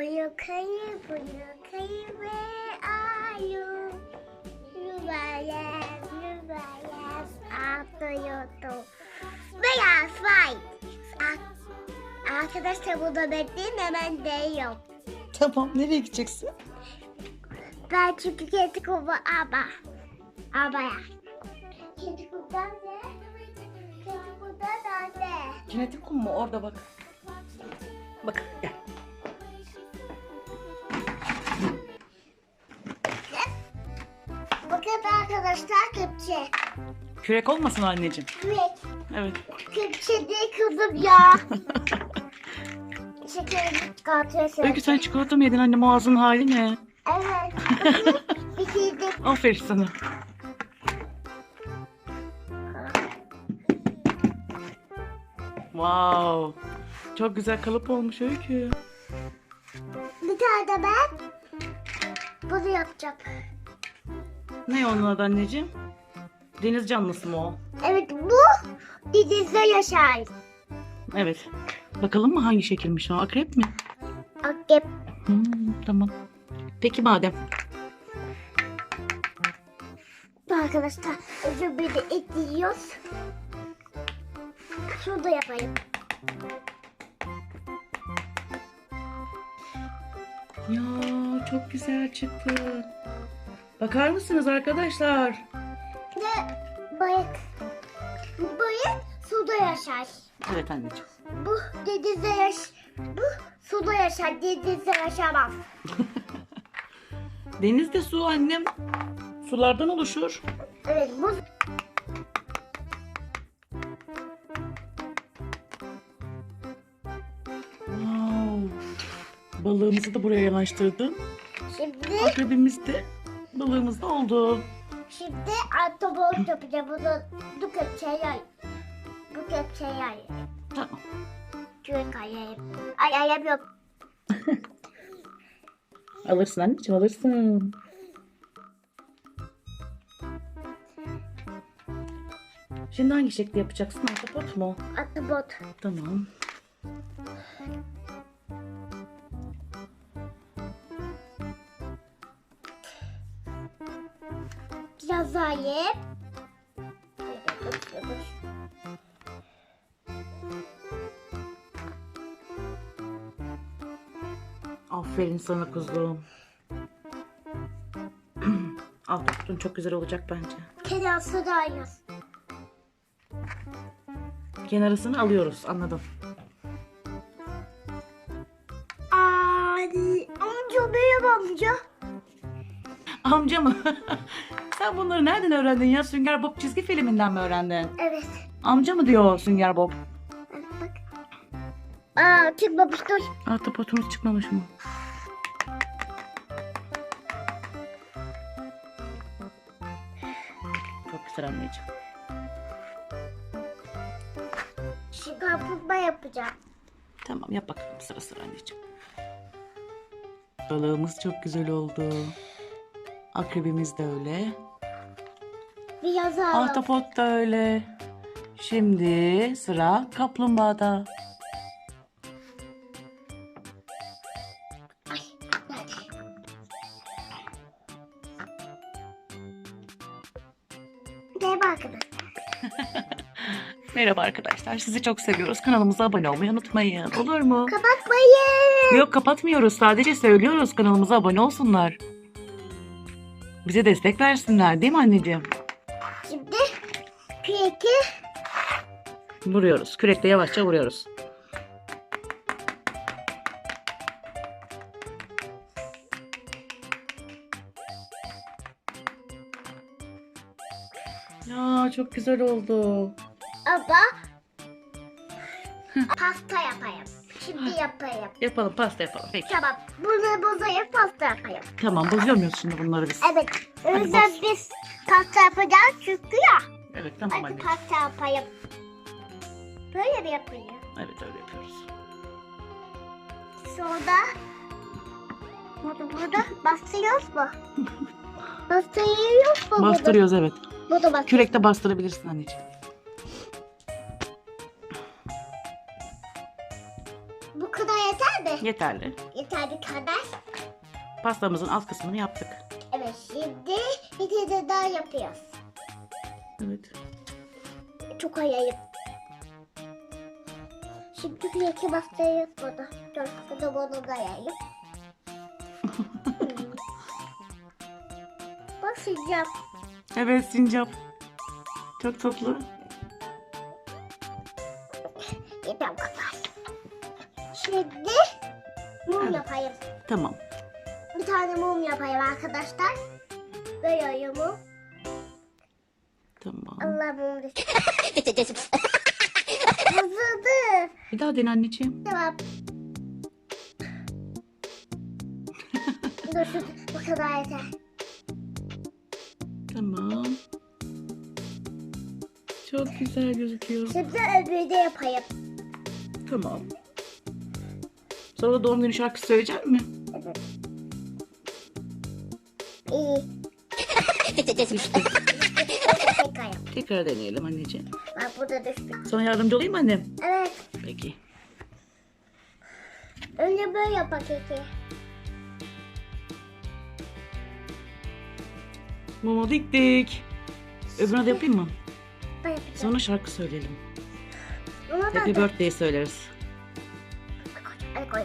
Buyu kayı, buyu kayı ve ayu. Yuvarlak, yuvarlak, atlıyordu. Beyaz. A- Arkadaşlar burada bekleyin hemen değiyor. Tamam nereye gideceksin? Ben çünkü kedi kumu ama. Abaya. Kedi kumu nerede? Kedi kumu nerede? Kinetik kum mu? Orada bak. Bak gel. Arkadaşlar kepçe. Kürek olmasın anneciğim. Kürek. Evet. Kepçe değil kızım ya. Şekerimi çıkartıyorsun. Öykü sen çikolata mı yedin annem ağzının hali ne? Evet. Bitirdim. Aferin sana. Wow. Çok güzel kalıp olmuş Öykü. Bir tane de ben bunu yapacağım. Ne onun adı anneciğim? Deniz canlısı mı o? Evet bu denizde yaşar. Evet. Bakalım mı hangi şekilmiş o? Akrep mi? Akrep. Hmm, tamam. Peki madem. Arkadaşlar özür bir de ekliyoruz. Şurada yapayım. Ya çok güzel çıktı. Bakar mısınız arkadaşlar? Ve balık. Bu balık suda yaşar. Evet anneciğim. Bu denizde yaş. Bu suda yaşar. Denizde yaşamaz. Denizde su annem. Sulardan oluşur. Evet bu Wow. Balığımızı da buraya yanaştırdım. şimdi Akrebimiz de balığımız da oldu. şimdi antobot yapacağım. Bunu bu kepçeye bu kepçeye Tamam. Kürek ayayım. Ay ayağım yok. Alırsın anneciğim alırsın. Şimdi hangi şekli yapacaksın? Ahtapot mu? Antobot. Tamam. Biraz daha yiyip. Aferin sana kuzum. Ahtapotun çok güzel olacak bence. Kenarsı da yaz. Kenarısını alıyoruz anladım. Ay, amca benim amca. Amca mı? Sen bunları nereden öğrendin ya? Sünger Bob çizgi filminden mi öğrendin? Evet. Amca mı diyor Sünger Bob? Bak. Aa, çıkmamış dur. Ahtapotumuz çıkmamış mı? Çok güzel anneciğim. Kapılma yapacağım. Tamam yap bakalım sıra sıra anneciğim. Balığımız çok güzel oldu. Akrebimiz de öyle. Biraz daha. Ahtapot da öyle. Şimdi sıra kaplumbağada. Ay? Merhaba arkadaşlar. Merhaba arkadaşlar. Sizi çok seviyoruz. Kanalımıza abone olmayı unutmayın. Olur mu? Kapatmayın. Yok kapatmıyoruz. Sadece söylüyoruz. Kanalımıza abone olsunlar. Bize destek versinler değil mi anneciğim? Şimdi küreki Vuruyoruz. Kürekle yavaşça vuruyoruz. Ya çok güzel oldu. ama pasta yapayım. Şimdi yapayım. Yapalım pasta yapalım. Peki. Tamam. Bunu bozayıp pasta yapayım. Tamam bozuyor şimdi bunları biz? Evet. O Hadi yüzden boz. biz pasta yapacağız çünkü ya. Evet tamam Hadi anne. pasta yapayım. Böyle mi yapayım? Evet öyle yapıyoruz. Sonra burada burada bastırıyoruz mu? Bastırıyoruz mu? bunu? Bastırıyoruz evet. Burada bastır. Kürekte bastırabilirsin anneciğim. Bu kadar yeter mi? Yeterli. Yeterli kadar. Pastamızın alt kısmını yaptık. Evet şimdi bir tane daha yapıyoruz. Evet. Çok ayayım. Şimdi bir iki bastayız bunu. Dört bunu bunu da yayayım. Hmm. Bak sıcak. Evet sincap. Çok tatlı. Yeter bu kadar. Şimdi mum Evet. yapayım. Tamam. Bir tane mum yapayım arkadaşlar. Böyle mum. Tamam. Allah mum. Hazırdı. Bir daha dene anneciğim. Tamam. Dur şu bu kadar yeter. Tamam. Çok güzel gözüküyor. Şimdi öbürü de yapayım. Tamam. Sonra doğum günü şarkısı söyleyecek mi? İyi. Düştü. Tekrar deneyelim anneciğim. Bak burada düştü. Sana yardımcı olayım mı annem? Evet. Peki. Önce böyle yap paketi. Mumu diktik. Öbürüne de yapayım mı? Ben yapacağım. Sonra şarkı söyleyelim. Da Happy birthday söyleriz. Hadi koy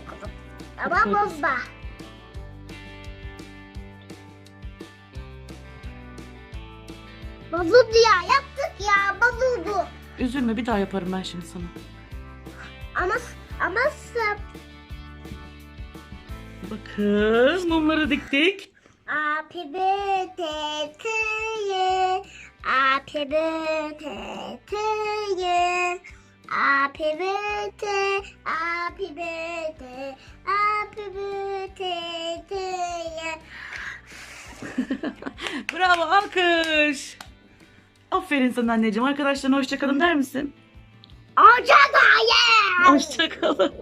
Ama bozma. Bozuldu ya. Yaptık ya. Bozuldu. Üzülme bir daha yaparım ben şimdi sana. Ama ama. Bakın mumları diktik. Happy birthday to you. Happy birthday to you. Happy birthday, happy birthday, happy birthday to you. Bravo alkış. Aferin sana anneciğim. Arkadaşlarına hoşçakalın der misin? Hoşça kal. Hoşçakalın.